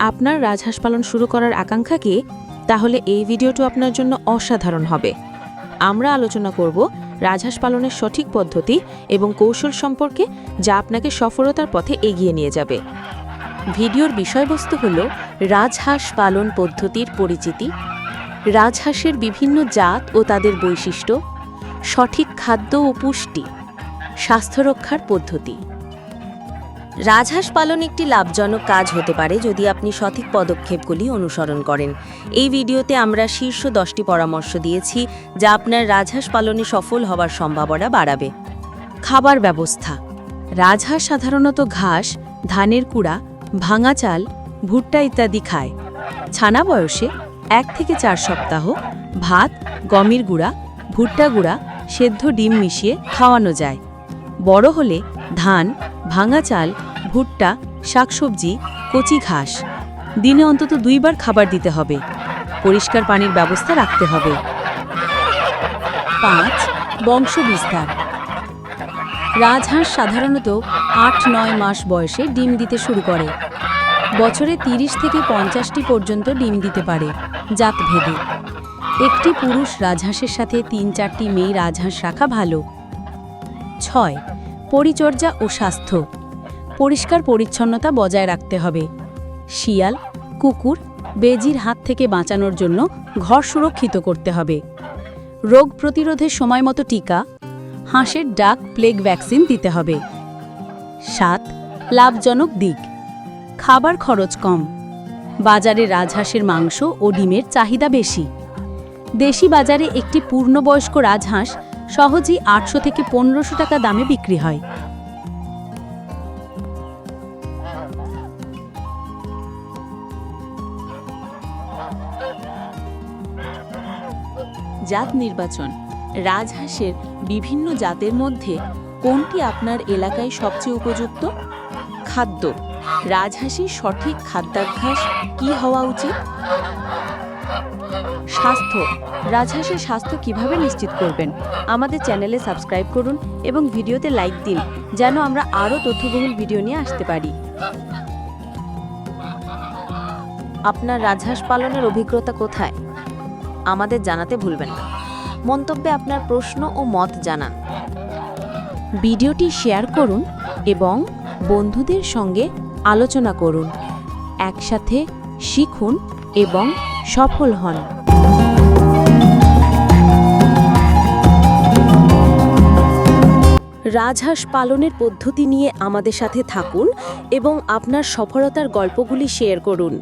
আপনার রাজহাঁস পালন শুরু করার আকাঙ্ক্ষা কি? তাহলে এই ভিডিওটি আপনার জন্য অসাধারণ হবে। আমরা আলোচনা করব রাজহাঁস পালনের সঠিক পদ্ধতি এবং কৌশল সম্পর্কে যা আপনাকে সফলতার পথে এগিয়ে নিয়ে যাবে। ভিডিওর বিষয়বস্তু হল রাজহাঁস পালন পদ্ধতির পরিচিতি, রাজহাঁসের বিভিন্ন জাত ও তাদের বৈশিষ্ট্য, সঠিক খাদ্য ও পুষ্টি, স্বাস্থ্য রক্ষার পদ্ধতি। রাজহাঁস পালন একটি লাভজনক কাজ হতে পারে যদি আপনি সঠিক পদক্ষেপগুলি অনুসরণ করেন। এই ভিডিওতে আমরা শীর্ষ দশটি পরামর্শ দিয়েছি, যা আপনার রাজহাঁস পালনে সফল হওয়ার সম্ভাবনা বাড়াবে। খাবার ব্যবস্থা। রাজহাঁস সাধারণত ঘাস, ধানের কুড়া, ভাঙা চাল, ভুট্টা ইত্যাদি খায়। ছানা বয়সে এক থেকে চার সপ্তাহ, ভাত, গমের গুঁড়া, ভুট্টা গুঁড়া, সেদ্ধ ডিম মিশিয়ে খাওয়ানো যায়। বড় হলে ধান, ভাঙা চাল ভুট্টা, শাকসবজি, কচি ঘাস। দিনে অন্তত দুইবার খাবার দিতে হবে। পরিষ্কার পানির ব্যবস্থা রাখতে হবে। পাঁচ বংশবিস্তার রাজহাঁস সাধারণত আট, নয় মাস বয়সে ডিম দিতে শুরু করে। বছরে তিরিশ থেকে পঞ্চাশটি পর্যন্ত ডিম দিতে পারে, জাতভেদে। একটি পুরুষ রাজহাঁসের সাথে তিন, চারটি মেয়ে রাজহাঁস রাখা ভালো। ছয়, পরিচর্যা ও স্বাস্থ্য। পরিষ্কার পরিচ্ছন্নতা বজায় রাখতে হবে। শিয়াল, কুকুর, বেজির হাত থেকে বাঁচানোর জন্য ঘর সুরক্ষিত করতে হবে। রোগ প্রতিরোধের সময় মতো টিকা, হাঁসের ডাক প্লেগ ভ্যাকসিন দিতে হবে। সাত, লাভজনক দিক, খাবার খরচ কম। বাজারে রাজহাঁসের মাংস ও ডিমের চাহিদা বেশি। দেশি বাজারে একটি পূর্ণবয়স্ক রাজহাঁস সহজেই আটশো থেকে পনেরোশো টাকা দামে বিক্রি হয়। জাত নির্বাচন। রাজহাঁসের বিভিন্ন জাতের মধ্যে কোনটি আপনার এলাকায় সবচেয়ে উপযুক্ত? খাদ্য। রাজহাঁসের সঠিক খাদ্যাভ্যাস কি হওয়া উচিত? স্বাস্থ্য। রাজহাঁসের স্বাস্থ্য কীভাবে নিশ্চিত করবেন? আমাদের চ্যানেলে সাবস্ক্রাইব করুন এবং ভিডিওতে লাইক দিন, যেন আমরা আরও তথ্যবহুল ভিডিও নিয়ে আসতে পারি। আপনার রাজহাঁস পালনের অভিজ্ঞতা কোথায়? আমাদের জানাতে ভুলবেন না। মন্তব্যে আপনার প্রশ্ন ও মত জানান। ভিডিওটি শেয়ার করুন এবং বন্ধুদের সঙ্গে আলোচনা করুন। একসাথে শিখুন এবং সফল হন। রাজহাঁস পালনের পদ্ধতি নিয়ে আমাদের সাথে থাকুন এবং আপনার সফলতার গল্পগুলি শেয়ার করুন।